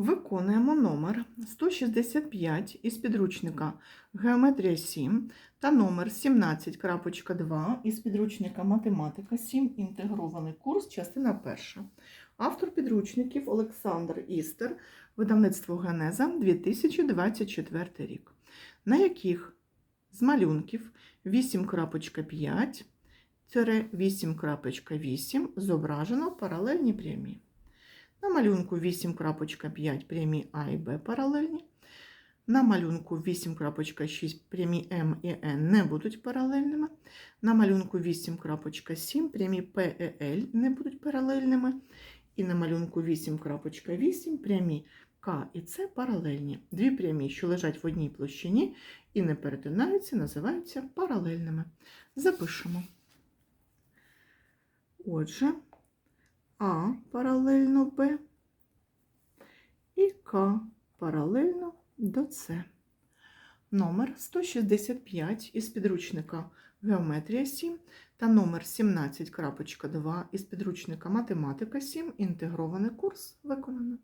Виконуємо номер 165 із підручника Геометрія 7 та номер 17.2 із підручника Математика 7. Інтегрований курс, частина перша. Автор підручників Олександр Істер, видавництво Генеза 2024 рік. На яких з малюнків 8.5 8.8 зображено паралельні прямі. На малюнку 8.5 прямі А і Б паралельні. На малюнку 8.6 прямі М і Н не будуть паралельними. На малюнку 8.7 прямі П і Л не будуть паралельними. І на малюнку 8.8 прямі К і С паралельні. Дві прямі, що лежать в одній площині і не перетинаються, називаються паралельними. Запишемо. Отже, А паралельно Б і К паралельно до С. Номер 165 із підручника Геометрія 7 та номер 17.2 із підручника Математика 7. Інтегрований курс виконано.